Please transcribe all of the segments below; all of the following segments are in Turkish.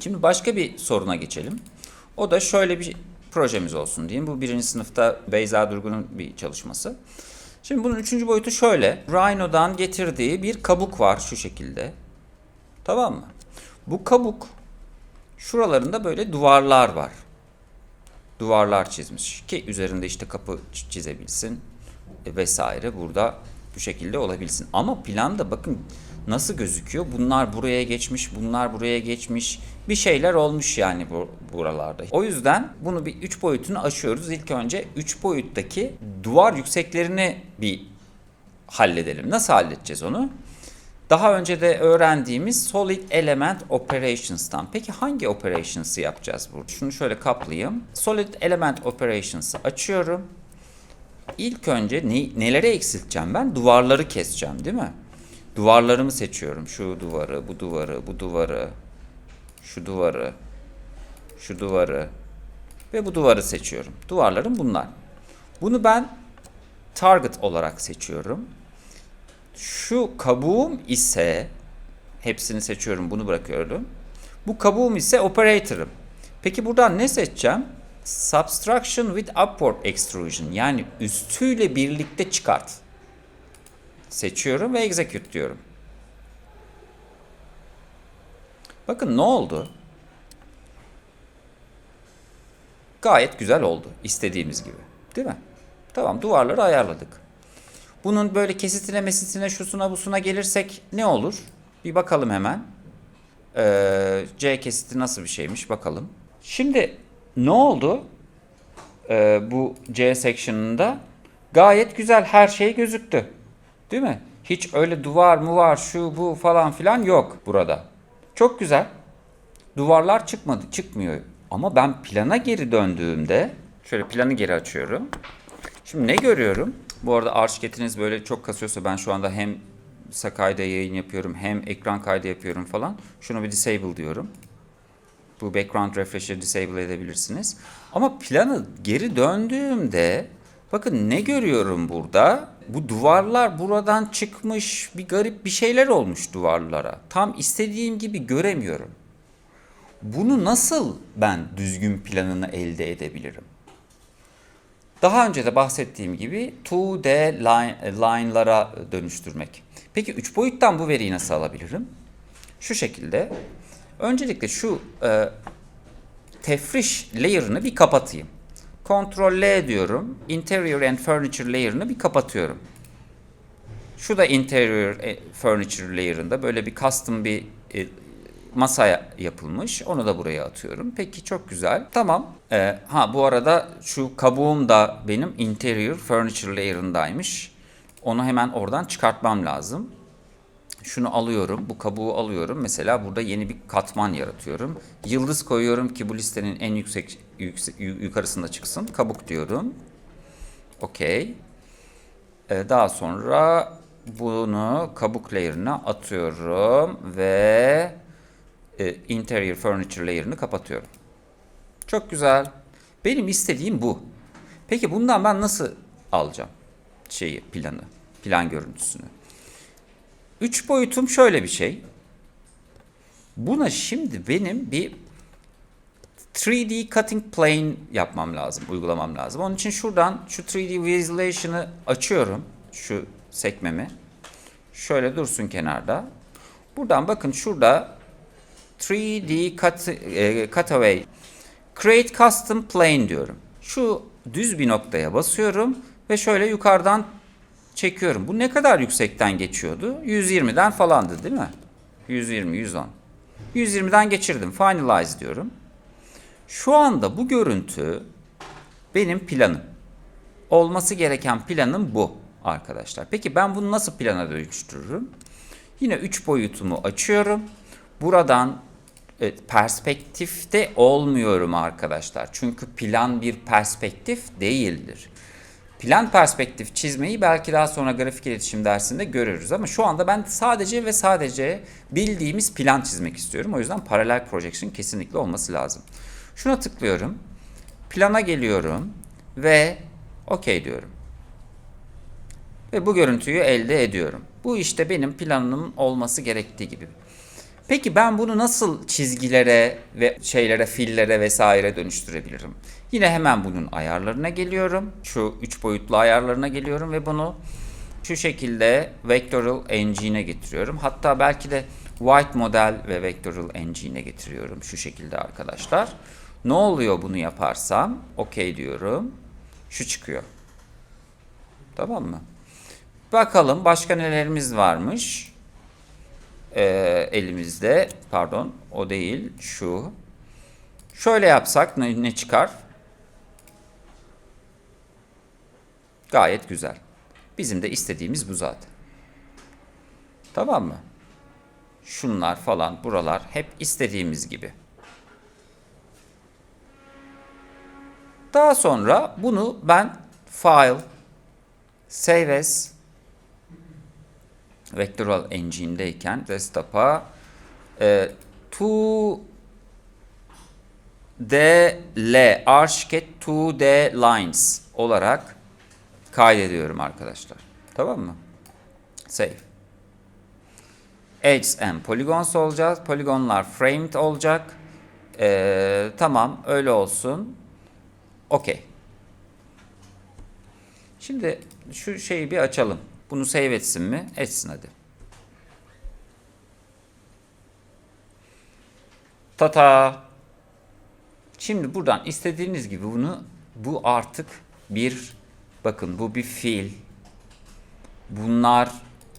Şimdi başka bir soruna geçelim. O da şöyle bir projemiz olsun diyeyim. Bu birinci sınıfta Beyza Durgun'un bir çalışması. Şimdi bunun üçüncü boyutu şöyle. Rhino'dan getirdiği bir kabuk var şu şekilde. Tamam mı? Bu kabuk şuralarında böyle duvarlar var. Duvarlar çizmiş ki üzerinde işte kapı çizebilsin e, vesaire burada bu şekilde olabilsin. Ama planda bakın nasıl gözüküyor? Bunlar buraya geçmiş, bunlar buraya geçmiş. Bir şeyler olmuş yani bu buralarda. O yüzden bunu bir üç boyutunu aşıyoruz. İlk önce üç boyuttaki duvar yükseklerini bir halledelim. Nasıl halledeceğiz onu? Daha önce de öğrendiğimiz Solid Element Operations'tan. Peki hangi operations'ı yapacağız burada? Şunu şöyle kaplayayım. Solid Element Operations'ı açıyorum. İlk önce ne, nelere eksilteceğim ben? Duvarları keseceğim değil mi? Duvarlarımı seçiyorum. Şu duvarı, bu duvarı, bu duvarı, şu duvarı, şu duvarı ve bu duvarı seçiyorum. Duvarlarım bunlar. Bunu ben target olarak seçiyorum. Şu kabuğum ise hepsini seçiyorum bunu bırakıyorum. Bu kabuğum ise operator'ım. Peki buradan ne seçeceğim? Subtraction with upward extrusion yani üstüyle birlikte çıkart. Seçiyorum ve execute diyorum. Bakın ne oldu? Gayet güzel oldu. istediğimiz gibi. Değil mi? Tamam duvarları ayarladık. Bunun böyle kesitine mesitine şusuna busuna gelirsek ne olur? Bir bakalım hemen. Ee, C kesiti nasıl bir şeymiş bakalım. Şimdi ne oldu? Ee, bu C section'ında gayet güzel her şey gözüktü. Değil mi? Hiç öyle duvar mı var şu bu falan filan yok burada. Çok güzel. Duvarlar çıkmadı, çıkmıyor. Ama ben plana geri döndüğümde şöyle planı geri açıyorum. Şimdi ne görüyorum? Bu arada arşiketiniz böyle çok kasıyorsa ben şu anda hem Sakai'da yayın yapıyorum hem ekran kaydı yapıyorum falan. Şunu bir disable diyorum. Bu background refresh'i disable edebilirsiniz. Ama planı geri döndüğümde bakın ne görüyorum burada? Bu duvarlar buradan çıkmış bir garip bir şeyler olmuş duvarlara. Tam istediğim gibi göremiyorum. Bunu nasıl ben düzgün planını elde edebilirim? Daha önce de bahsettiğim gibi 2D line, line'lara dönüştürmek. Peki 3 boyuttan bu veriyi nasıl alabilirim? Şu şekilde. Öncelikle şu e, tefriş layer'ını bir kapatayım. Ctrl L diyorum. Interior and Furniture layer'ını bir kapatıyorum. Şu da Interior e, Furniture layer'ında böyle bir custom bir e, masaya yapılmış. Onu da buraya atıyorum. Peki çok güzel. Tamam. Ee, ha bu arada şu kabuğum da benim interior furniture layer'ındaymış. Onu hemen oradan çıkartmam lazım. Şunu alıyorum. Bu kabuğu alıyorum. Mesela burada yeni bir katman yaratıyorum. Yıldız koyuyorum ki bu listenin en yüksek, yüksek yukarısında çıksın. Kabuk diyorum. Okey. Ee, daha sonra bunu kabuk layer'ına atıyorum ve e, interior furniture layer'ını kapatıyorum. Çok güzel. Benim istediğim bu. Peki bundan ben nasıl alacağım şeyi, planı, plan görüntüsünü? Üç boyutum şöyle bir şey. Buna şimdi benim bir 3D cutting plane yapmam lazım, uygulamam lazım. Onun için şuradan şu 3D visualization'ı açıyorum. Şu sekmemi. Şöyle dursun kenarda. Buradan bakın şurada 3D cut, e, cutaway create custom plane diyorum. Şu düz bir noktaya basıyorum ve şöyle yukarıdan çekiyorum. Bu ne kadar yüksekten geçiyordu? 120'den falandı değil mi? 120, 110. 120'den geçirdim. Finalize diyorum. Şu anda bu görüntü benim planım. Olması gereken planım bu arkadaşlar. Peki ben bunu nasıl plana dönüştürürüm? Yine 3 boyutumu açıyorum. Buradan e, perspektifte olmuyorum arkadaşlar. Çünkü plan bir perspektif değildir. Plan perspektif çizmeyi belki daha sonra grafik iletişim dersinde görürüz ama şu anda ben sadece ve sadece bildiğimiz plan çizmek istiyorum. O yüzden paralel projection kesinlikle olması lazım. Şuna tıklıyorum. Plana geliyorum ve OK diyorum. Ve bu görüntüyü elde ediyorum. Bu işte benim planım olması gerektiği gibi. Peki ben bunu nasıl çizgilere ve şeylere, fillere vesaire dönüştürebilirim? Yine hemen bunun ayarlarına geliyorum. Şu üç boyutlu ayarlarına geliyorum ve bunu şu şekilde Vectoral Engine'e getiriyorum. Hatta belki de White Model ve Vectoral Engine'e getiriyorum şu şekilde arkadaşlar. Ne oluyor bunu yaparsam? Okey diyorum. Şu çıkıyor. Tamam mı? Bakalım başka nelerimiz varmış. Ee, elimizde. Pardon o değil şu. Şöyle yapsak ne, ne çıkar? Gayet güzel. Bizim de istediğimiz bu zaten. Tamam mı? Şunlar falan buralar hep istediğimiz gibi. Daha sonra bunu ben file save as Vectoral Engine'deyken desktop'a e, to DL Archicad 2D Lines olarak kaydediyorum arkadaşlar. Tamam mı? Save. Edges and polygons olacak. Polygonlar framed olacak. Ee, tamam öyle olsun. Okey. Şimdi şu şeyi bir açalım. Bunu save etsin mi? Etsin hadi. Tata. Şimdi buradan istediğiniz gibi bunu bu artık bir bakın bu bir fil. Bunlar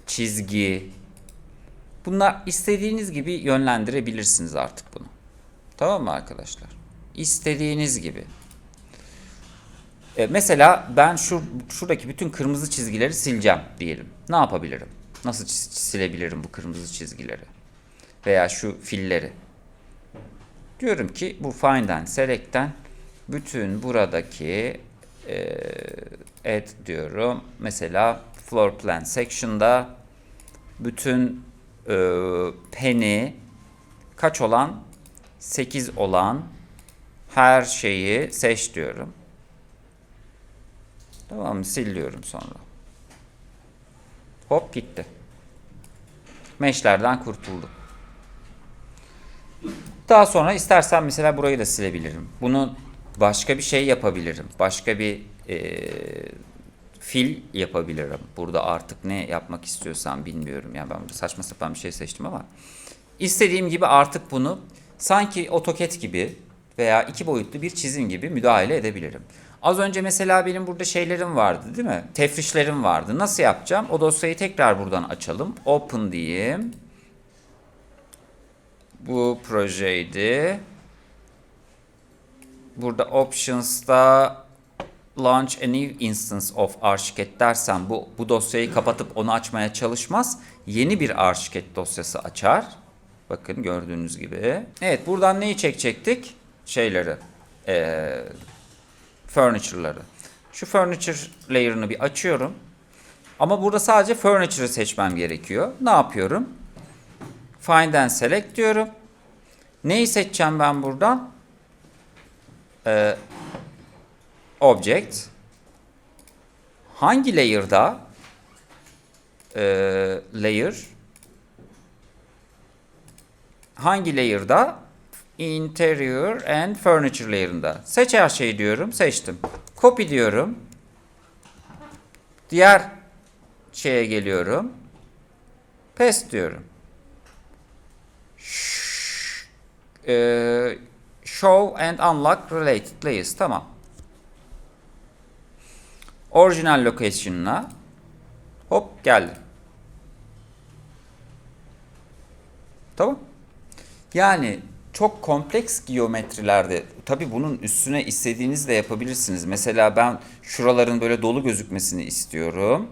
çizgi. Bunlar istediğiniz gibi yönlendirebilirsiniz artık bunu. Tamam mı arkadaşlar? İstediğiniz gibi. E, mesela ben şu şuradaki bütün kırmızı çizgileri sileceğim diyelim. Ne yapabilirim? Nasıl silebilirim bu kırmızı çizgileri? Veya şu filleri. Diyorum ki bu find and select'ten bütün buradaki e, add diyorum. Mesela floor plan section'da bütün e, pen'i kaç olan 8 olan her şeyi seç diyorum. Tamam mı? Sil diyorum sonra. Hop gitti. Meşlerden kurtuldu. Daha sonra istersen mesela burayı da silebilirim. Bunu başka bir şey yapabilirim. Başka bir e, fil yapabilirim. Burada artık ne yapmak istiyorsam bilmiyorum. Yani ben burada saçma sapan bir şey seçtim ama istediğim gibi artık bunu sanki AutoCAD gibi veya iki boyutlu bir çizim gibi müdahale edebilirim. Az önce mesela benim burada şeylerim vardı değil mi? Tefrişlerim vardı. Nasıl yapacağım? O dosyayı tekrar buradan açalım. Open diyeyim. Bu projeydi. Burada options'ta launch a new instance of Archicad dersem bu, bu dosyayı kapatıp onu açmaya çalışmaz. Yeni bir Archicad dosyası açar. Bakın gördüğünüz gibi. Evet buradan neyi çekecektik? Şeyleri. Ee, furniture'ları. Şu furniture layer'ını bir açıyorum. Ama burada sadece furniture'ı seçmem gerekiyor. Ne yapıyorum? Find and select diyorum. Neyi seçeceğim ben buradan? Ee, object. Hangi layer'da? Ee, layer. Hangi layer'da? Interior and Furniture layer'ında. Seç her şeyi diyorum. Seçtim. Copy diyorum. Diğer şeye geliyorum. Paste diyorum. Ş- eee, show and unlock related layers. Tamam. Original location'ına hop geldi. Tamam. Yani çok kompleks geometrilerde tabi bunun üstüne istediğiniz de yapabilirsiniz. Mesela ben şuraların böyle dolu gözükmesini istiyorum.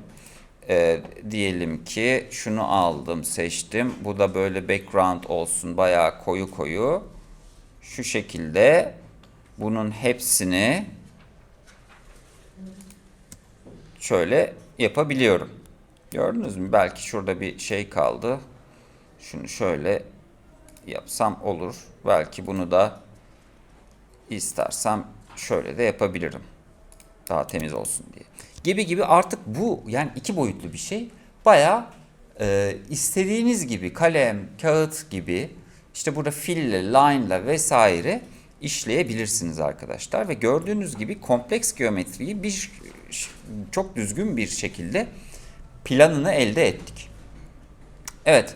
Ee, diyelim ki şunu aldım seçtim. Bu da böyle background olsun bayağı koyu koyu. Şu şekilde bunun hepsini şöyle yapabiliyorum. Gördünüz mü? Belki şurada bir şey kaldı. Şunu şöyle yapsam olur. Belki bunu da istersem şöyle de yapabilirim. Daha temiz olsun diye. Gibi gibi artık bu yani iki boyutlu bir şey baya Ee, istediğiniz gibi kalem, kağıt gibi işte burada fille, line'la vesaire işleyebilirsiniz arkadaşlar ve gördüğünüz gibi kompleks geometriyi bir çok düzgün bir şekilde planını elde ettik. Evet,